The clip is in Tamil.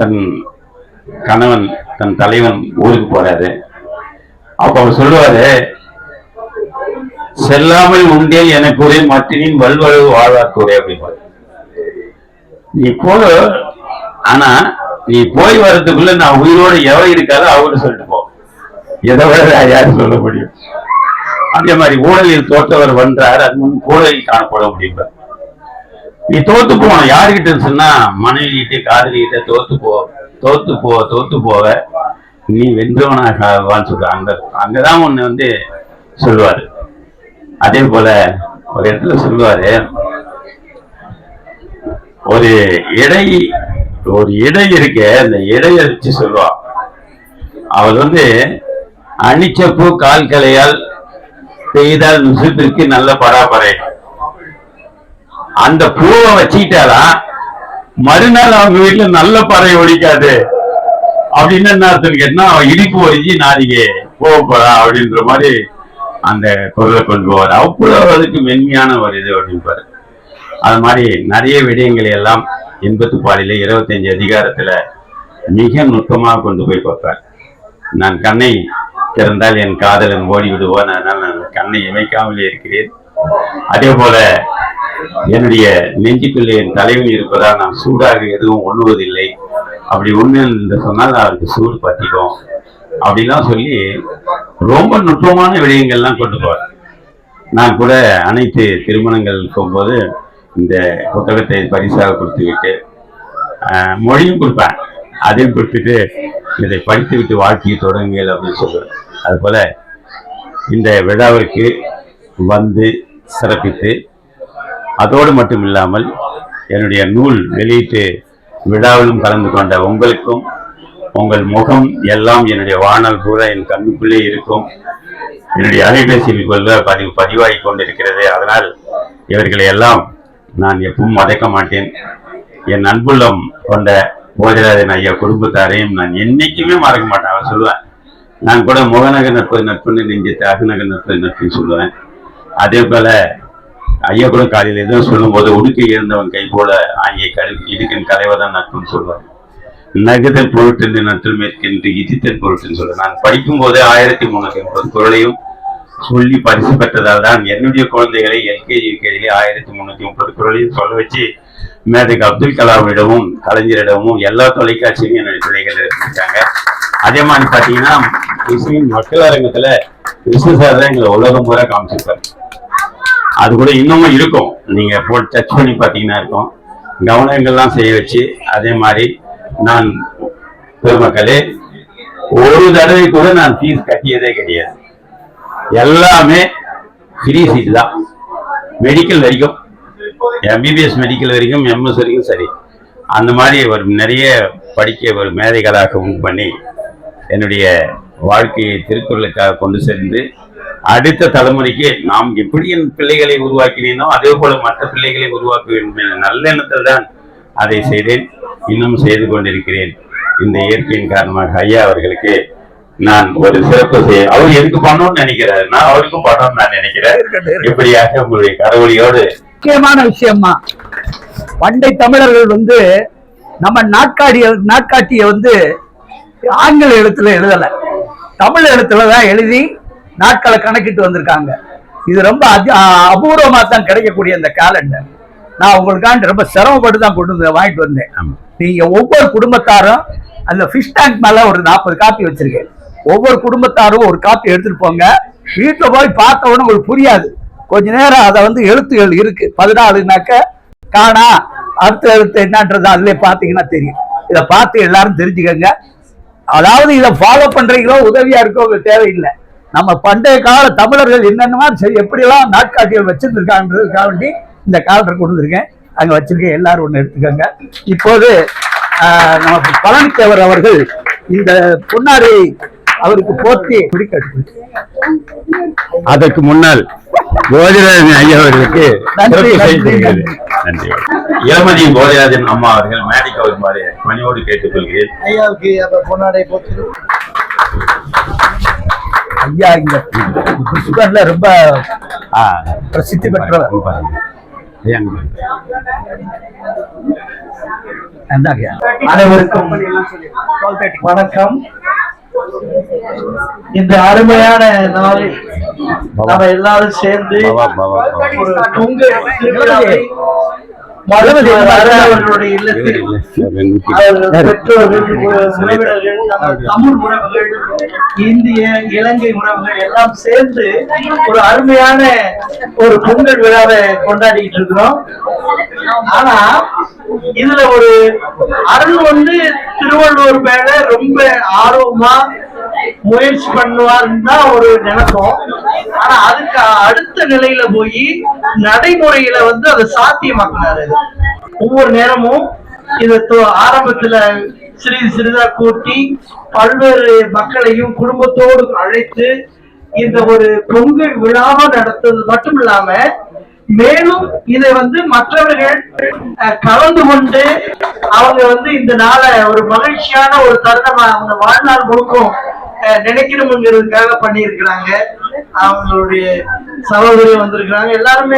தன் கணவன் தன் தலைவன் ஊருக்கு போறாரு. அப்ப அவர் சொல்லுவாரு செல்லாமல் உண்டே எனக்கு ஒரே மட்டினின் வல்வழவு வாழ்வாக்குறே அப்படின்னு நீ போல ஆனா நீ போய் வர்றதுக்குள்ள நான் உயிரோட எவ இருக்காதோ அவரு சொல்லிட்டு போ. எதை விட வேற யாரு சொல்ல முடியும். அதே மாதிரி ஊழலில் தோற்றவர் வந்தார் அது முன் ஊழலில் காணப்பட முடியும் நீ தோத்து போகணும். யாருகிட்ட சொன்னா மனைவி கிட்ட தோத்து போ தோத்து போ தோத்து போவ நீ வென்றவனாக சொல்ற. அங்க அங்கதான் ஒண்ணு வந்து சொல்லுவாரு. அதே போல ஒரு இடத்துல சொல்லுவாரு ஒரு இடை ஒரு இடை இருக்க அந்த இடையை வச்சு சொல்லுவா. அவர் வந்து அணிச்சப்பூ கால் கலையால் பெய்தால் நுசுப்பிற்கு நல்ல பராபரை. அந்த பூவை வச்சுக்கிட்டாதான் மறுநாள் அவங்க வீட்டுல நல்ல பறை ஒழிக்காது. அப்படின்னு என்ன அர்த்தம் கேட்டா அவன் இடிப்பு ஒழிஞ்சு நாளைக்கு போக போறா அப்படின்ற மாதிரி அந்த குரலை கொண்டு போவார். அவ்வளவு அதுக்கு மென்மையான ஒரு இது அப்படின்பாரு அது மாதிரி நிறைய விடயங்களை எல்லாம் எண்பத்து பாலில இருபத்தஞ்சு அதிகாரத்துல மிக நுட்பமாக கொண்டு போய் பார்ப்பார். நான் கண்ணை திறந்தால் என் காதலன் ஓடி விடுவான் அதனால் நான் கண்ணை இமைக்காமலே இருக்கிறேன். அதே போல என்னுடைய நெஞ்சுக்குள்ளே என் தலைவன் இருப்பதால் நான் சூடாக எதுவும் உண்ணுவதில்லை. அப்படி ஒண்ணு சொன்னால் அவருக்கு சூடு பற்றிக்கும் அப்படிலாம் சொல்லி ரொம்ப நுட்பமான விடயங்கள்லாம் கொண்டு போவார். நான் கூட அனைத்து திருமணங்கள் போகும்போது இந்த புத்தகத்தை பரிசாக கொடுத்து விட்டு மொழியும் கொடுப்பேன். அதையும் கொடுத்துட்டு இதை படித்து விட்டு வாழ்க்கையை தொடங்குங்கள் அப்படின்னு சொல்லுவேன். அதுபோல இந்த விழாவிற்கு வந்து சிறப்பித்து அதோடு மட்டும் இல்லாமல் என்னுடைய நூல் வெளியீட்டு விழாவிலும் கலந்து கொண்ட உங்களுக்கும் உங்கள் முகம் எல்லாம் என்னுடைய வானல் பூரா என் கண்ணுக்குள்ளே இருக்கும். என்னுடைய அலைபேசியில் கொள்ள பதிவு பதிவாகி கொண்டிருக்கிறது. அதனால் இவர்களை எல்லாம் நான் எப்பவும் மறைக்க மாட்டேன். என் அன்புள்ளம் கொண்ட போஜராஜன் ஐயா குடும்பத்தாரையும் நான் என்னைக்குமே மறக்க மாட்டேன். அவன் சொல்லுவேன் நான் கூட முகநக நட்பு நட்புன்னு நெஞ்சத்தை அகநக நட்பு நட்புன்னு சொல்லுவேன். அதே போல ஐயா கூட காலையில் எதுவும் சொல்லும்போது உடுக்கை இருந்தவன் கை போல ஆகிய கல் இடுக்கின் கலைவதான் நட்புன்னு சொல்வார் நகுதல் பொருட்டு நற்றில் மேற்கின்ற இதித்தல் பொருட்டுன்னு சொல்ல நான் படிக்கும் போதே ஆயிரத்தி முன்னூத்தி ஐம்பது குரலையும் சொல்லி பரிசு பெற்றதால் தான் என்னுடைய குழந்தைகளை எல்கேஜி யூகேஜிலே ஆயிரத்தி முன்னூத்தி முப்பது குரலையும் சொல்ல வச்சு மேதகு அப்துல் கலாமிடமும் கலைஞரிடமும் எல்லா தொலைக்காட்சியும் என்னுடைய பிள்ளைகள் இருந்திருக்காங்க அதே மாதிரி பாத்தீங்கன்னா இசையின் மக்கள் அரங்கத்துல கிருஷ்ண சார் தான் எங்களை உலகம் பூரா காமிச்சிருப்பாரு. அது கூட இன்னமும் இருக்கும். நீங்க போட்டு டச் பண்ணி பார்த்தீங்கன்னா இருக்கும். கவனங்கள்லாம் செய்ய வச்சு அதே மாதிரி நான் பெருமக்களே ஒரு தடவை கூட நான் ஃபீஸ் கட்டியதே கிடையாது. எல்லாமே ஃப்ரீ சீட் தான். மெடிக்கல் வரைக்கும் எம்பிபிஎஸ் மெடிக்கல் வரைக்கும் எம்எஸ் வரைக்கும் சரி. அந்த மாதிரி ஒரு நிறைய படிக்க ஒரு மேதைகளாகவும் பண்ணி என்னுடைய வாழ்க்கையை திருக்குறளுக்காக கொண்டு சென்று அடுத்த தலைமுறைக்கு நாம் எப்படி என் பிள்ளைகளை உருவாக்கினேனோ அதே போல மற்ற பிள்ளைகளை உருவாக்க வேண்டும் என நல்ல எண்ணத்தில் தான் அதை செய்தேன். இன்னும் செய்து கொண்டிருக்கிறேன். இந்த இயற்கையின் காரணமாக ஐயா அவர்களுக்கு நான் ஒரு சிறப்பு செய்ய அவர் எனக்கு பண்ணணும்னு நினைக்கிறாரு. நான் அவருக்கும் பண்ணணும்னு நான் நினைக்கிறேன். இப்படியாக உங்களுடைய கடவுளியோடு முக்கியமான விஷயமா பண்டை தமிழர்கள் வந்து நம்ம நாட்காடிய நாட்காட்டிய வந்து ஆங்கில எழுத்துல எழுதல. தமிழ் எழுத்துல தான் எழுதி நாட்களை கணக்கிட்டு வந்திருக்காங்க. இது ரொம்ப அதி- அ- அபூர்வமா தான் கிடைக்கக்கூடிய இந்த காலண்டர் நான் உங்களுக்காண்டி ரொம்ப சிரமப்பட்டு தான் கொண்டு வந்து வாங்கிட்டு வந்தேன். நீங்க ஒவ்வொரு குடும்பத்தாரும் அந்த ஃபிஷ் டேங்க் மேல ஒரு நாற்பது காப்பி வச்சிருக்கேன். ஒவ்வொரு குடும்பத்தாரும் ஒரு காப்பி எடுத்துட்டு போங்க. வீட்டுல போய் பார்த்த உடனே உங்களுக்கு புரியாது. கொஞ்ச நேரம் அதை வந்து எழுத்துகள் இருக்கு. பதினாலுனாக்க காணா அடுத்த எழுத்து என்னன்றது அதுல பாத்தீங்கன்னா தெரியும். இதை பார்த்து எல்லாரும் தெரிஞ்சுக்கங்க. அதாவது இதை ஃபாலோ பண்றீங்களோ உதவியா இருக்கோ தேவையில்லை. நம்ம பண்டைய கால தமிழர்கள் என்னென்னமா சரி எப்படியெல்லாம் நாட்காட்டிகள் வச்சிருந்திருக்கான்றதுக்காக வேண்டி இந்த காலண்டர் கொண்டு வந்திருக்கேன் அங்க வச்சிருக்கேன் எல்லாரும் ஒண்ணு எடுத்துக்கோங்க. இப்போது நம்ம பழனித்தேவர் அவர்கள் இந்த பொன்னாரை அவருக்கு போற்றி பிடிக்க அதற்கு முன்னால் போஜராஜன் ஐயா அவர்களுக்கு நன்றி, இளமதி போஜராஜன் அம்மா அவர்கள் மேடைக்கு வருமாறு பணியோடு கேட்டுக்கொள்கிறேன். ஐயாவுக்கு அப்ப பொன்னாடை போட்டு ஐயா இங்க புஷ்கர்ல ரொம்ப ஆ, பிரசித்தி பெற்றவர். அனைவருக்கும் வணக்கம். இந்த அருமையான நாளில் நாம எல்லாரும் சேர்ந்து ஒரு பொங்கல் அவர்களுடைய இல்லத்தில் அவர்கள் பெற்றோர்கள் உறவினர்கள் நம்ம தமிழ் உறவுகள் இந்திய இலங்கை உறவுகள் எல்லாம் சேர்ந்து ஒரு அருமையான ஒரு பொங்கல் விழாவை கொண்டாடிட்டு இருக்கிறோம். ஆனா இதுல ஒரு அருள் வந்து திருவள்ளுவர் மேல ரொம்ப ஆர்வமா முயற்சி பண்ணுவாருன்னு தான் ஒரு நினைப்போம். ஆனா அதுக்கு அடுத்த நிலையில போய் நடைமுறையில வந்து அதை சாத்தியமாக்குனாரு. ஒவ்வொரு நேரமும் இதை ஆரம்பத்துல சிறிது சிறிதா கூட்டி பல்வேறு மக்களையும் குடும்பத்தோடு அழைத்து இந்த ஒரு பொங்கல் விழாவா நடத்தது மட்டும் இல்லாம மேலும் இதை வந்து மற்றவர்கள் கலந்து கொண்டு அவங்க வந்து இந்த நாளை ஒரு மகிழ்ச்சியான ஒரு தருணமா அவங்க வாழ்நாள் முழுக்கும் நினைக்கணுங்கிறதுக்காக பண்ணியிருக்கிறாங்க. அவங்களுடைய சகோதரி வந்திருக்கிறாங்க. எல்லாருமே